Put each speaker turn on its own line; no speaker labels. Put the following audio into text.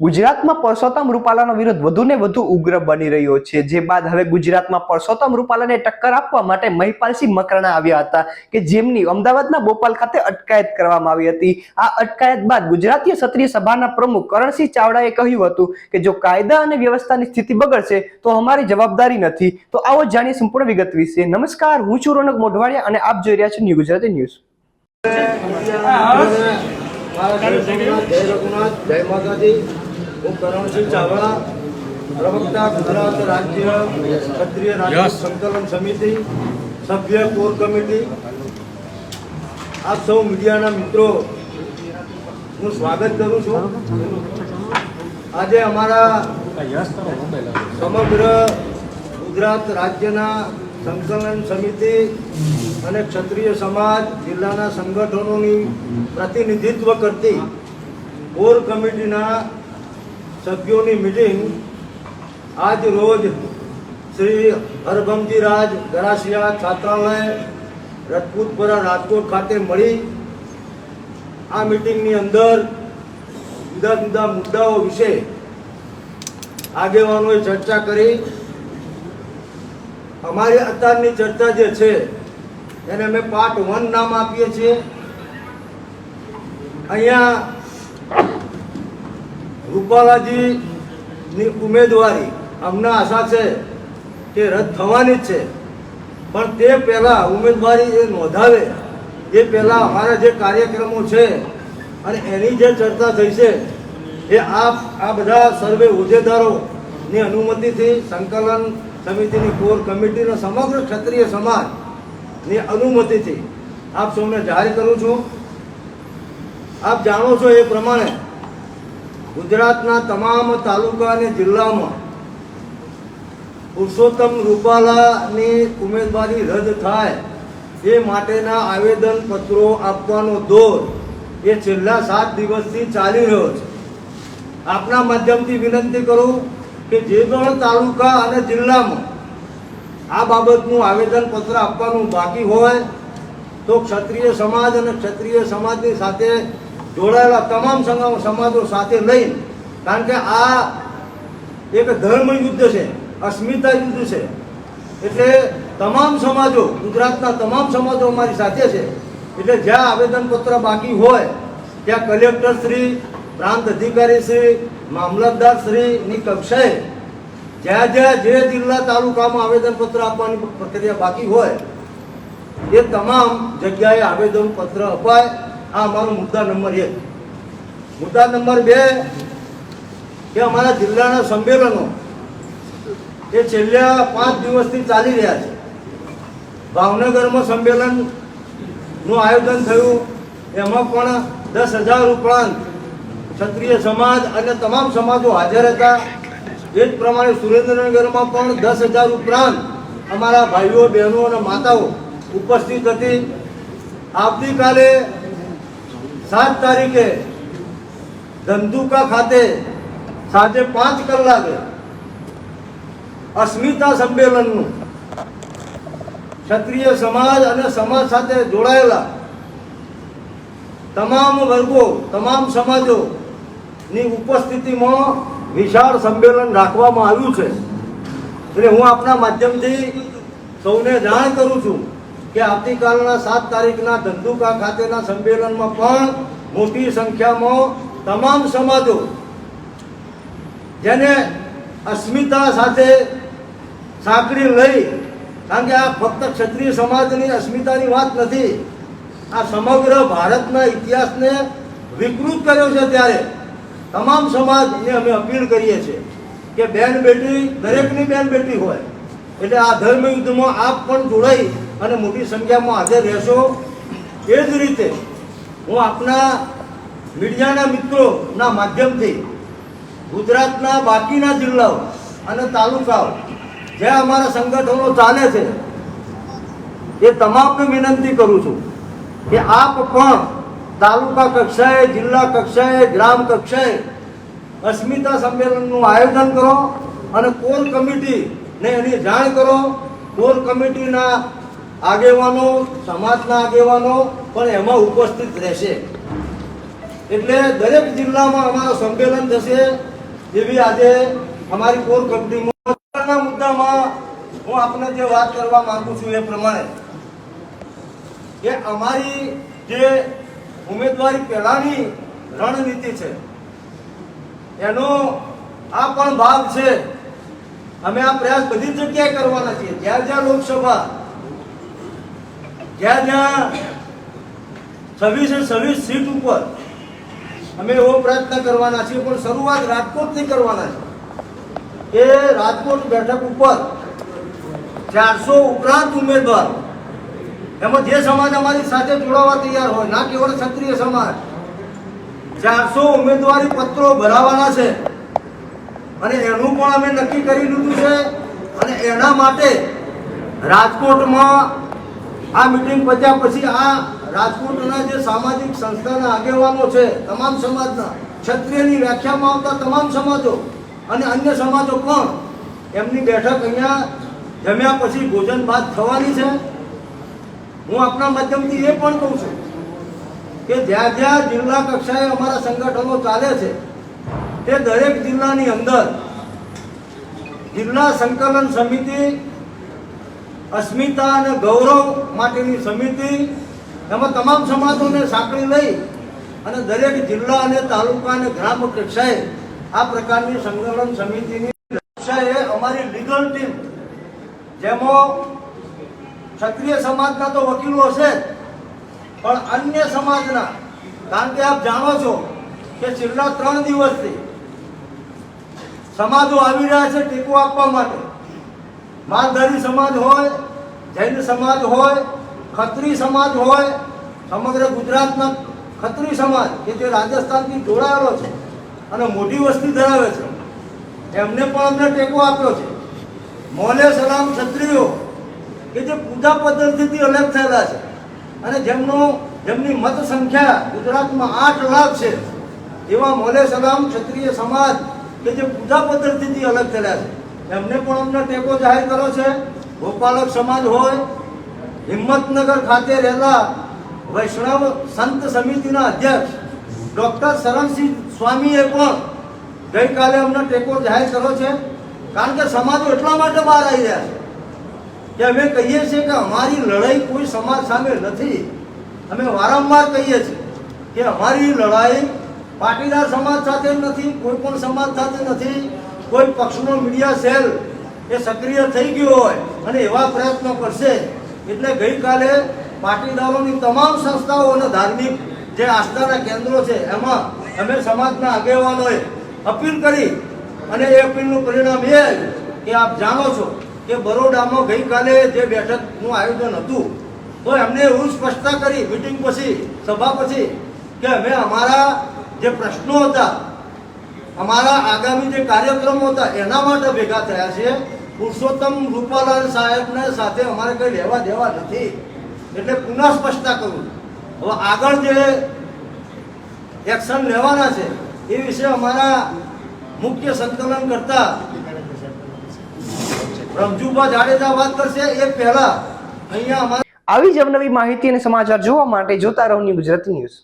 ગુજરાતમાં પરસોત્તમ રૂપાલાનો વિરોધ વધુ ને વધુ ઉગ્ર બની રહ્યો છે. જે બાદ હવે ગુજરાતમાં પરસોત્તમ રૂપાલાને ટક્કર આપવા માટે મહિપાલસિંહ મકરાણા આવ્યા હતા કે જેમની અમદાવાદના બોપાલ ખાતે અટકાયત કરવામાં આવી હતી. આ અટકાયત બાદ ગુજરાતીય ક્ષત્રિય સભાના પ્રમુખ કરણસિંહ ચાવડાએ કહ્યું હતું કે જો કાયદા અને વ્યવસ્થાની સ્થિતિ બગડશે તો અમારી જવાબદારી નથી. તો આવો જાણીએ સંપૂર્ણ વિગત વિશે. નમસ્કાર, હું છું રોનક મોઢવાડિયા અને આપ જોઈ રહ્યા છો ન્યૂ ગુજરાતી ન્યૂઝ.
જય રઘુનાથ, જય માતાજી. હું કરણસિંહ ચાવડા પ્રવક્તા ગુજરાત રાજ્ય ક્ષત્રિય રાજ્ય સંકલન સમિતિ સભ્ય કોર કમિટી. આપ સૌ મીડિયાના મિત્રો હું સ્વાગત કરું છું. આજે અમારા સમગ્ર ગુજરાત રાજ્યના સંકલન સમિતિ અને ક્ષત્રિય સમાજ જિલ્લાના સંગઠનોની પ્રતિનિધિત્વ કરતી કોર કમિટીના સભ્યોની મિટિંગ આજ રોજ શ્રી હરભમજી રાજ ગરાસિયા છાત્રાલય રજપૂતપુરા રાજકોટ ખાતે મળી. આ મિટિંગની અંદર જુદા જુદા મુદ્દાઓ વિશે આગેવાનોએ ચર્ચા કરી. અમારી અત્યારની ચર્ચા જે છે, એને અમે પાર્ટ વન નામ આપીએ છીએ. અહીંયા રૂપાલાજીની ઉમેદવારી અમને આશા છે કે રદ થવાની જ છે. પણ તે પહેલાં ઉમેદવારી એ નોંધાવે. એ પહેલાં અમારા જે કાર્યક્રમો છે અને એની જે ચર્ચા થઈ છે, એ આ આ બધા સર્વે હોદ્દેદારોની અનુમતિથી સંકલન સમિતિની કોર કમિટીના સમગ્ર ક્ષત્રિય સમાજની અનુમતિથી આપ સૌને જાહેર કરું છું. આપ જાણો છો એ પ્રમાણે ગુજરાતના તમામ તાલુકા અને જિલ્લામાં પુરુષોત્તમ રૂપાલાની ઉમેદવારી રદ થાય એ માટેના આવેદન પત્રો આપવાનો દોર એ છેલ્લા સાત દિવસથી ચાલી રહ્યો છે. આપના માધ્યમથી વિનંતી કરું કે જે પણ તાલુકા અને જિલ્લામાં આ બાબતનું આવેદન પત્ર આપવાનું બાકી હોય તો ક્ષત્રિય સમાજ અને ક્ષત્રિય સમાજની સાથે જોડાયેલા તમામ સંઘ સમાજો સાથે લઈને, કારણ કે આ એક ધર્મ યુદ્ધ છે, અસ્મિતા યુદ્ધ છે. એટલે તમામ સમાજો, ગુજરાતના તમામ સમાજો અમારી સાથે છે. એટલે જ્યાં આવેદનપત્ર બાકી હોય, ત્યાં કલેક્ટર શ્રી, પ્રાંત અધિકારી શ્રી, મામલતદાર શ્રીની કક્ષાએ જ્યાં જ્યાં જે જિલ્લા તાલુકામાં આવેદનપત્ર આપવાની પ્રક્રિયા બાકી હોય, એ તમામ જગ્યાએ આવેદનપત્ર અપાય. આ અમારો મુદ્દા નંબર એક. મુદ્દા નંબર બે કે અમારા જિલ્લાના સંમેલનો એ છેલ્લા પાંચ દિવસથી ચાલી રહ્યા છે. ભાવનગરમાં સંમેલનનું આયોજન થયું. એમાં પણ દસ હજાર ઉપરાંત ક્ષત્રિય સમાજ અને તમામ સમાજો હાજર હતા. એ જ પ્રમાણે સુરેન્દ્રનગરમાં પણ દસ હજાર ઉપરાંત અમારા ભાઈઓ, બહેનો અને માતાઓ ઉપસ્થિત હતી. આવતીકાલે સાત તારીખે ધંધુકા ખાતે સાંજે પાંચ કલાકે અસ્મિતા સંમેલનનું ક્ષત્રિય સમાજ અને સમાજ સાથે જોડાયેલા તમામ વર્ગો તમામ સમાજોની ઉપસ્થિતિમાં વિશાળ સંમેલન રાખવામાં આવ્યું છે. એટલે હું આપના માધ્યમથી સૌને જાણ કરું છું કે આવતીકાલના સાત તારીખના ધંધુકા ખાતેના સંમેલનમાં પણ મોટી સંખ્યામાં તમામ સમાજો જેને અસ્મિતા સાથે સાંકળી લઈ, કારણ કે આ ફક્ત ક્ષત્રિય સમાજની અસ્મિતાની વાત નથી, આ સમગ્ર ભારતના ઇતિહાસને વિકૃત કર્યો છે ત્યારે તમામ સમાજને અમે અપીલ કરીએ છીએ કે બેન બેટી, દરેકની બેન બેટી હોય, એટલે આ ધર્મ યુદ્ધમાં આપ પણ જોડાઈ અને મોટી સંખ્યામાં હાજર રહેશો. એ જ રીતે હું આપના મીડિયાના મિત્રોના માધ્યમથી ગુજરાતના બાકીના જિલ્લાઓ અને તાલુકાઓ જ્યાં અમારા સંગઠનો ચાલે છે, એ તમામને વિનંતી કરું છું કે આપ પણ તાલુકા કક્ષાએ, જિલ્લા કક્ષાએ, ગ્રામ કક્ષાએ અસ્મિતા સંમેલનનું આયોજન કરો અને કોર કમિટીને એની જાણ કરો. કોર કમિટીના આગેવાનો, સમાજના આગેવાનો પણ એમાં ઉપસ્થિત રહેશે. એટલે દરેક જિલ્લામાં અમારો સંમેલન થશે, જેવી આજે અમારી કોર કંપનીમાં મુદ્દામાં હું આપને જે વાત કરવા માંગુ છું એ પ્રમાણે, કે અમારી જે ઉમેદવારી પહેલાની રણનીતિ છે, એનો આ પણ ભાગ છે. અમે આ પ્રયાસ બધી જગ્યાએ કરવાના છીએ. જ્યાં જ્યાં લોકસભા જ્યાં જ્યાં છવ્વીસે છવ્વીસ સીટ ઉપર અમે એવો પ્રયત્ન કરવાના છીએ, પણ શરૂઆત રાજકોટથી કરવાના છે. એ રાજકોટ બેઠક ઉપર ચારસો ઉપરાંત ઉમેદવાર, એમાં જે સમાજ અમારી સાથે જોડાવા તૈયાર હોય, ના કેવળ ક્ષત્રિય સમાજ, ચારસો ઉમેદવારી પત્રો ભરાવાના છે. અને એનું પણ અમે નક્કી કરી લીધું છે. અને એના માટે રાજકોટમાં આ મિટિંગ પત્યા પછી આ રાજકોટના જે સામાજિક સંસ્થાના આગેવાનો છે, તમામ સમાજના, ક્ષત્રિયની વ્યાખ્યામાં આવતા તમામ સમાજો અને અન્ય સમાજો પણ એમની બેઠક અહીંયા જમ્યા પછી ભોજન ભાત થવાની છે. હું આપણા માધ્યમથી એ પણ કહું છું કે જ્યાં જ્યાં જિલ્લા કક્ષાએ અમારા સંગઠનો ચાલે છે, તે દરેક જિલ્લાની અંદર જિલ્લા સંકલન સમિતિ અસ્મિતા અને ગૌરવ માટેની સમિતિ, એમાં તમામ સમાજોને સાંકળી લઈ અને દરેક જિલ્લા અને તાલુકા અને ગ્રામ કક્ષાએ આ પ્રકારની સંકલન સમિતિની કક્ષાએ અમારી લીગલ ટીમ, જેમાં ક્ષત્રિય સમાજના તો વકીલો હશે, પણ અન્ય સમાજના, કારણ કે આપ જાણો છો કે છેલ્લા ત્રણ દિવસથી સમાજો આવી રહ્યા છે ટેકો આપવા માટે. માલધારી સમાજ હોય, જૈન સમાજ હોય, ખત્રી સમાજ હોય, સમગ્ર ગુજરાતના ખત્રી સમાજ કે જે રાજસ્થાનથી જોડાયેલો છે અને મોટી વસ્તી ધરાવે છે, એમને પણ અમને ટેકો આપ્યો છે. મોલે સલામ ક્ષત્રિયો કે જે પૂજા પદ્ધતિથી અલગ થયેલા છે અને જેમનો, જેમની મત સંખ્યા ગુજરાતમાં આઠ લાખ છે, એવા મોલે સલામ ક્ષત્રિય સમાજ કે જે પૂજા પદ્ધતિથી અલગ થયેલા છે. એમને પણ અમને ટેકો જાહેર કર્યો છે. ગોપાલક સમાજ હોય, હિંમતનગર ખાતે રહેલા વૈષ્ણવ સંત સમિતિના અધ્યક્ષ ડોક્ટર શરણસિંહ સ્વામીએ પણ ગઈકાલે અમને ટેકો જાહેર કર્યો છે. કારણ કે સમાજો એટલા માટે બહાર આવી રહ્યા છે કે અમે કહીએ છીએ કે અમારી લડાઈ કોઈ સમાજ સામે નથી. અમે વારંવાર કહીએ છીએ કે અમારી લડાઈ પાટીદાર સમાજ સાથે નથી, કોઈ પણ સમાજ સાથે નથી. કોઈ પક્ષનો મીડિયા સેલ એ સક્રિય થઈ ગયો હોય અને એવા પ્રયત્નો કરશે, એટલે ગઈકાલે પાટીદારોની તમામ સંસ્થાઓ અને ધાર્મિક જે આસ્થાના કેન્દ્રો છે, એમાં અમે સમાજના આગેવાનોએ અપીલ કરી અને એ અપીલનું પરિણામ એ કે આપ જાણો છો કે બરોડામાં ગઈકાલે જે બેઠકનું આયોજન હતું, તો એમને એવું સ્પષ્ટતા કરી મિટિંગ પછી, સભા પછી કે અમે અમારા જે પ્રશ્નો હતા અમારા આગામી જે કાર્યક્રમો હતા, એના માટે ભેગા થયા છે પુરુષોત્તમ રૂપાલાલ સાહેબને સાથે અમારે કંઈ લેવા દેવા નથી. એટલે પુનઃ સ્પષ્ટતા કરું. હવે આગળ જે એક્શન લેવાના છે, એ વિશે અમારા મુખ્ય સંકલન કરતા રમજુભા જાડેજા વાત કરશે. એ પહેલા અહીંયા અમારા
આવી જ અવનવી માહિતી અને સમાચાર જોવા માટે જોતા રહો ન્યૂ ગુજરાતી ન્યૂઝ.